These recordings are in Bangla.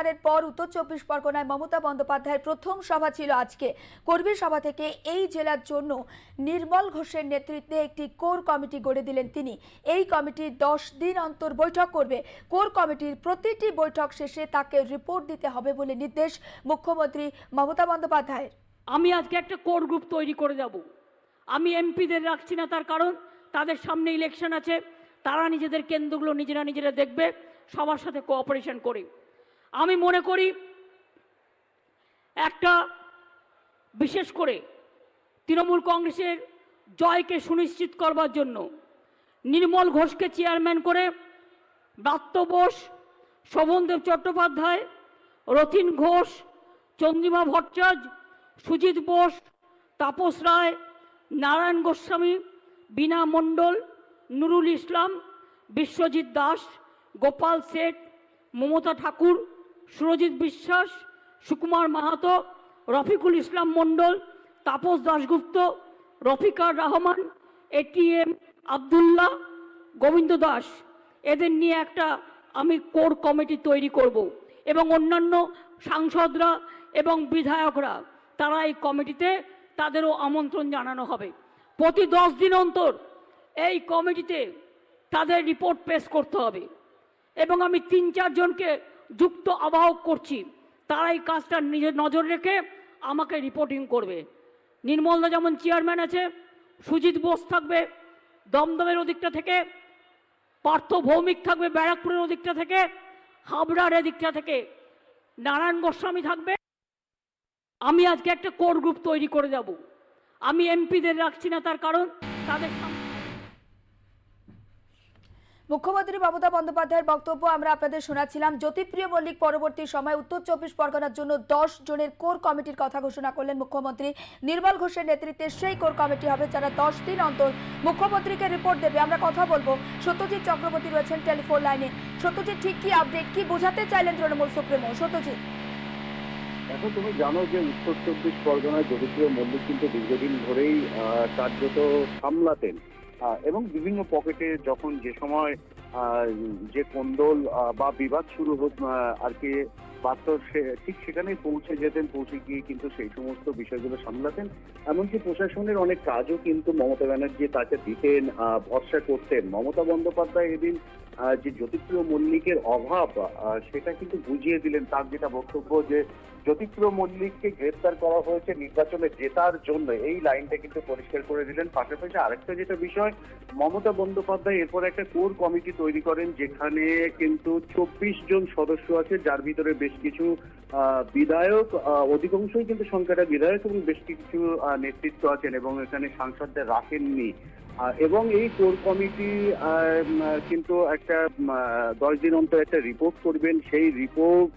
গ্রেপ্তারের পর উত্তর চব্বিশ পরগনায় মমতা বন্দ্যোপাধ্যায়ের প্রথম সভা ছিল আজকে। কর্মী সভা থেকে এই জেলার জন্য নির্মল ঘোষের নেতৃত্বে একটি কোর কমিটি গড়ে দিলেন তিনি। এই কমিটি দশ দিন অন্তর বৈঠক করবে। কোর কমিটির প্রতিটি বৈঠক শেষে তাকে রিপোর্ট দিতে হবে বলে নির্দেশ মুখ্যমন্ত্রী মমতা বন্দ্যোপাধ্যায়ের। আমি আজকে একটা কোর গ্রুপ তৈরি করে যাব। আমি এমপিদের রাখছি না তার কারণ, তাদের সামনে ইলেকশন আছে, তারা নিজেদের কেন্দ্রগুলো নিজেরা নিজেরা দেখবে, সবার সাথে কোঅপারেশন করে। আমি মনে করি একটা, বিশেষ করে তৃণমূল কংগ্রেসের জয়কে সুনিশ্চিত করবার জন্য নির্মল ঘোষকে চেয়ারম্যান করে ব্রাত্য বোস, শোভনদেব চট্টোপাধ্যায়, রথিন ঘোষ, চন্দ্রিমা ভট্টাচার্য, সুজিত বোস, তাপস রায়, নারায়ণ গোস্বামী, বীণা মণ্ডল, নুরুল ইসলাম, বিশ্বজিৎ দাস, গোপাল শেঠ, মমতা ঠাকুর সুরজিৎ বিশ্বাস, সুকুমার মাহাতো, রফিকুল ইসলাম মণ্ডল, তাপস দাশগুপ্ত, রফিকার রহমান এটিএম আবদুল্লাহ, গোবিন্দ দাস। এদের নিয়ে একটা আমি কোর কমিটি তৈরি করব এবং অন্যান্য সাংসদরা এবং বিধায়করা, তারা এই কমিটিতে তাদেরও আমন্ত্রণ জানানো হবে। প্রতি দশ দিন অন্তর এই কমিটিতে তাদের রিপোর্ট পেশ করতে হবে এবং আমি তিন চারজনকে যুক্ত আবাহক করছি তারা এই কাজটা নিজের নজর রেখে আমাকে রিপোর্টিং করবে। নির্মলদা যেমন চেয়ারম্যান আছে, সুজিত বোস থাকবে, দমদমের ওদিকটা থেকে, পার্থ ভৌমিক থাকবে ব্যারাকপুরের ওদিকটা থেকে, হাবড়ার এদিকটা থেকে। নারায়ণ গোস্বামী থাকবে, আমি আজকে একটা কোর গ্রুপ তৈরি করে যাব আমি এমপিদের রাখছি না তার কারণ, তাদের মুখ্যমন্ত্রী মমতা বন্দ্যোপাধ্যায়ের বক্তব্য আমরা আপনাদের শোনাচ্ছিলাম। জ্যোতিপ্রিয় মল্লিক পরবর্তী সময় উত্তর চব্বিশ পরগনার জন্য দশ জনের কোর কমিটির কথা ঘোষণা করলেন মুখ্যমন্ত্রী। নির্মল ঘোষের নেতৃত্বে সেই কোর কমিটি হবে যারা দশ দিন অন্তর মুখ্যমন্ত্রীকে রিপোর্ট দেবে। আমরা কথা বলব সত্যজিৎ চক্রবর্তী রয়েছেন টেলিফোন লাইনে। সত্যজিৎ, ঠিক কি আপডেট কি বোঝাতে চাইলেন তৃণমূল সুপ্রিমো? সত্যজিৎ। এখন তুমি জানো যে উত্তর চব্বিশ পরগনায় জ্যোতিপ্রিয় মল্লিক কিন্তু দীর্ঘদিন ধরেই কার্যত সামলাতেন। এবং বিভিন্ন পকেটে যখন যে সময় যে কোন্দল বা বিবাদ শুরু আর কি সে- ঠিক সেখানেই পৌঁছে যেতেন, পৌঁছে গিয়ে কিন্তু সেই সমস্ত বিষয়গুলো সামলাতেন। এমনকি প্রশাসনের অনেক কাজও কিন্তু মমতা ব্যানার্জি তাকে দিতেন ভরসা করতেন। মমতা বন্দ্যোপাধ্যায় এদিন যে জ্যোতিপ্রিয় মল্লিকের অভাব সেটা কিন্তু বুঝিয়ে দিলেন তার যেটা বক্তব্য যে, জ্যোতিপ্রিয় মল্লিককে গ্রেপ্তার করা হয়েছে নির্বাচনে জেতার জন্য। এই লাইনটা কিন্তু পরিষ্কার করে দিলেন। পাশাপাশি আরেকটা যেটা বিষয়, মমতা বন্দ্যোপাধ্যায় এরপর একটা কোর কমিটি তৈরি করেন, যেখানে কিন্তু চব্বিশ জন সদস্য আছে, যার ভিতরে বেশ কিছু বিধায়ক অধিকাংশই কিন্তু সংখ্যাটা বিধায়ক এবং বেশ কিছু নেতৃত্ব আছেন এবং এখানে সাংসদদের রাখেননি। এবং এই কোর কমিটি কিন্তু একটা দশ দিন অন্তর একটা রিপোর্ট করবেন। সেই রিপোর্ট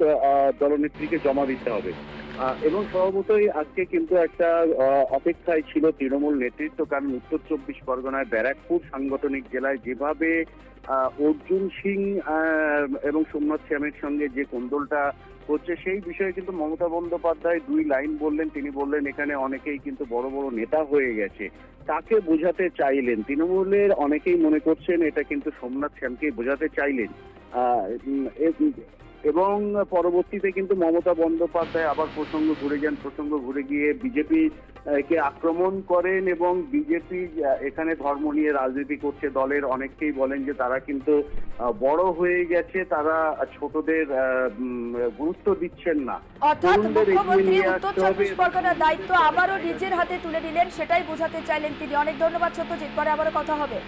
দলনেত্রীকে জমা দিতে হবে। এবং স্বভাবতই আজকে কিন্তু একটা অপেক্ষায় ছিল তৃণমূল নেতৃত্ব কারণ উত্তর চব্বিশ পরগনায় ব্যারাকপুর সাংগঠনিক জেলায় যেভাবে অর্জুন সিং এবং সোমনাথ শ্যামের সঙ্গে যে কোন্দলটা হচ্ছে, সেই বিষয়ে কিন্তু মমতা বন্দ্যোপাধ্যায় দুই লাইন বললেন। তিনি বললেন, এখানে অনেকেই কিন্তু বড় বড় নেতা হয়ে গেছে। তাকে বোঝাতে চাইলেন। তৃণমূলের অনেকেই মনে করছেন, এটা কিন্তু সোমনাথ শ্যামকে বোঝাতে চাইলেন। এবং পরবর্তীতে কিন্তু মমতা বন্দ্যোপাধ্যায় আবার প্রসঙ্গ ঘুরে যান প্রসঙ্গ ঘুরে গিয়ে বিজেপি কে আক্রমণ করেন এবং বিজেপি এখানে ধর্ম নিয়ে রাজনীতি করছে দলের অনেককেই বলেন যে তারা কিন্তু বড় হয়ে গেছে তারা ছোটদের গুরুত্ব দিচ্ছেন না। অর্থাৎ মুখ্যমন্ত্রী উত্তর চব্বিশ পরগনার দায়িত্ব আবারও নিজের হাতে তুলে নিলেন সেটাই বোঝাতে চাইলেন তিনি। অনেক ধন্যবাদ সত্যজিৎ পরে আবারও কথা হবে।